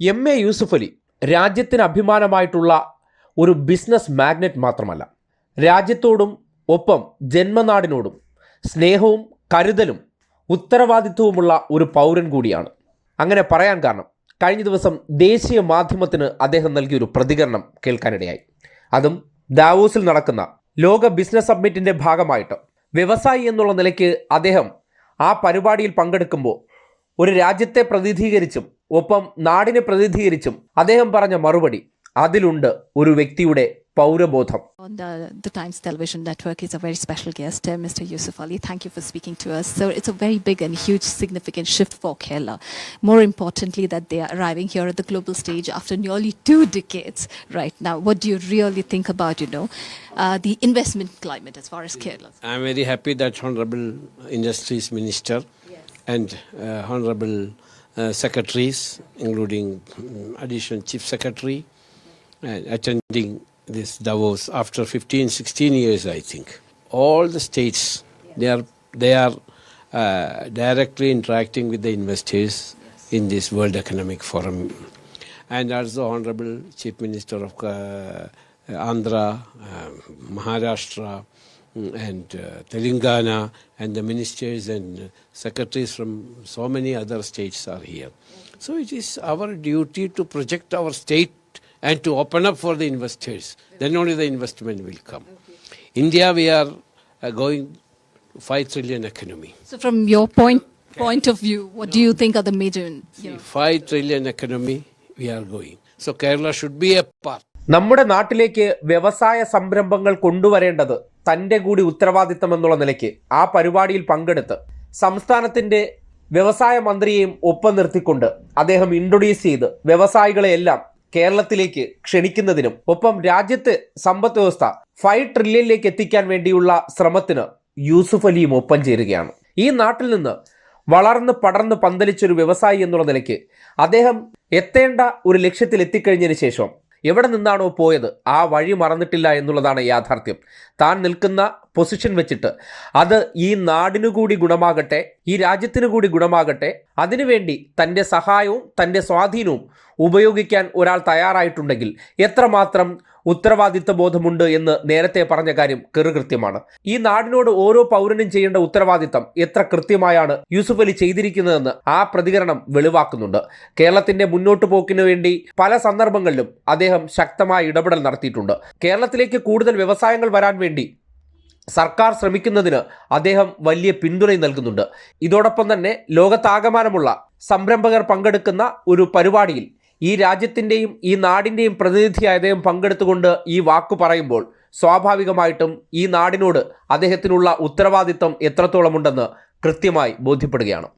M A Yusuf Ali രാജ്യത്തിന് അഭിമാനമായിട്ടുള്ള ഒരു business magnate മാത്രമല്ല. രാജ്യത്തോടും ഒപ്പം ജന്മനാടിനോടും സ്നേഹവും കരുതലും ഉത്തരവാദിത്വവുമുള്ള ഒരു പൗരൻ കൂടിയാണ്. അങ്ങനെ പറയാൻ കാരണം കഴിഞ്ഞ ദിവസം ദേശീയ മാധ്യമത്തിന് അദ്ദേഹം നൽകിയൊരു പ്രതികരണം കേൾക്കാനിടയായി. അതും ദാവോസിൽ നടക്കുന്ന ലോക ബിസിനസ് സബ്മിറ്റിന്റെ ഭാഗമായിട്ട്. വ്യവസായി എന്നുള്ള നിലയ്ക്ക് അദ്ദേഹം ആ പരിപാടിയിൽ പങ്കെടുക്കുമ്പോൾ ഒരു രാജ്യത്തെ പ്രതിനിധീകരിച്ചും ഒപ്പം നാടിനെ പ്രതിനിധീകരിച്ചും അദ്ദേഹം പറഞ്ഞ മറുപടി അതിലുണ്ട് ഒരു വ്യക്തിയുടെ പൗരബോധം On the, the Times Television Network is a very special guest, uh, Mr. Yusuf Ali. Thank you for speaking to us. So it's a very big and huge, significant shift for Kerala. More importantly, that they are arriving here at the global stage after nearly two decades right now. What do you really think about, you know, uh, the investment climate as far as Kerala? I'm very happy that Honorable Industries Minister yes. and uh, Honorable uh, Secretaries, including um, Additional Chief Secretary, and attending this Davos after 15, 16 years, I think. All the states, they are, they are uh, directly interacting with the investors in this World Economic Forum. And also Honorable Chief Minister of uh, Andhra, uh, Maharashtra, mm, and uh, Telangana, and the ministers and uh, secretaries from so many other states are here. So it is our duty to project our state and to open up for the investors. Then only the investment will come. India, we are uh, going 5 trillion economy. So from your point point of view, what do you think are the major, you know, 5 trillion economy, we are going. So Kerala should be a part. നമ്മുടെ നാട്ടിലേക്ക് വ്യവസായ സംരംഭങ്ങൾ കൊണ്ടുവരേണ്ടത് തന്റെ കൂടി ഉത്തരവാദിത്തം എന്നുള്ള നിലയ്ക്ക് ആ പരിപാടിയിൽ പങ്കെടുത്ത് സംസ്ഥാനത്തിന്റെ വ്യവസായ മന്ത്രിയെയും ഒപ്പം നിർത്തിക്കൊണ്ട് അദ്ദേഹം ഇൻട്രൊഡ്യൂസ് ചെയ്ത് വ്യവസായികളെയെല്ലാം കേരളത്തിലേക്ക് ക്ഷണിക്കുന്നതിനും ഒപ്പം രാജ്യത്തെ സമ്പദ് വ്യവസ്ഥ ഫൈവ് ട്രില്യനിലേക്ക് എത്തിക്കാൻ വേണ്ടിയുള്ള ശ്രമത്തിന് യൂസുഫ് അലിയും ഒപ്പം ചേരുകയാണ്. ഈ നാട്ടിൽ നിന്ന് വളർന്ന് പടർന്ന് പന്തലിച്ചൊരു വ്യവസായി എന്നുള്ള നിലയ്ക്ക് അദ്ദേഹം എത്തേണ്ട ഒരു ലക്ഷ്യത്തിൽ എത്തിക്കഴിഞ്ഞതിന് ശേഷം എവിടെ നിന്നാണോ പോയത്? ആ വഴി മറന്നിട്ടില്ല എന്നുള്ളതാണ് യാഥാർത്ഥ്യം. താൻ നിൽക്കുന്ന പൊസിഷൻ വെച്ചിട്ട്. അത് ഈ നാടിനു കൂടി ഗുണമാകട്ടെ ഈ രാജ്യത്തിനു കൂടി ഗുണമാകട്ടെ അതിനുവേണ്ടി തന്റെ സഹായവും തന്റെ സ്വാധീനവും ഉപയോഗിക്കാൻ ഒരാൾ തയ്യാറായിട്ടുണ്ടെങ്കിൽ എത്രമാത്രം ഉത്തരവാദിത്വ ബോധമുണ്ട് എന്ന് നേരത്തെ പറഞ്ഞ കാര്യം കൃത്യമാണ് ഈ നാടിനോട് ഓരോ പൗരനും ചെയ്യേണ്ട ഉത്തരവാദിത്തം എത്ര കൃത്യമായാണ് യൂസുഫ് അലി ചെയ്തിരിക്കുന്നതെന്ന് ആ പ്രതികരണം വെളിവാക്കുന്നുണ്ട്. കേരളത്തിന്റെ മുന്നോട്ടു പോക്കിനു വേണ്ടി പല സന്ദർഭങ്ങളിലും അദ്ദേഹം ശക്തമായ ഇടപെടൽ നടത്തിയിട്ടുണ്ട്. കേരളത്തിലേക്ക് കൂടുതൽ വ്യവസായങ്ങൾ വരാൻ വേണ്ടി സർക്കാർ ശ്രമിക്കുന്നതിന് അദ്ദേഹം വലിയ പിന്തുണ നൽകുന്നുണ്ട്. ഇതോടൊപ്പം തന്നെ ലോകത്താകമാനമുള്ള സംരംഭകർ പങ്കെടുക്കുന്ന ഒരു പരിപാടിയിൽ ഈ രാജ്യത്തിന്റെയും ഈ നാടിന്റെയും പ്രതിനിധിയായ അദ്ദേഹം പങ്കെടുത്തുകൊണ്ട് ഈ വാക്കു പറയുമ്പോൾ സ്വാഭാവികമായിട്ടും ഈ നാടിനോട് അദ്ദേഹത്തിനുള്ള ഉത്തരവാദിത്തം എത്രത്തോളമുണ്ടെന്ന് കൃത്യമായി ബോധ്യപ്പെടുകയാണ്.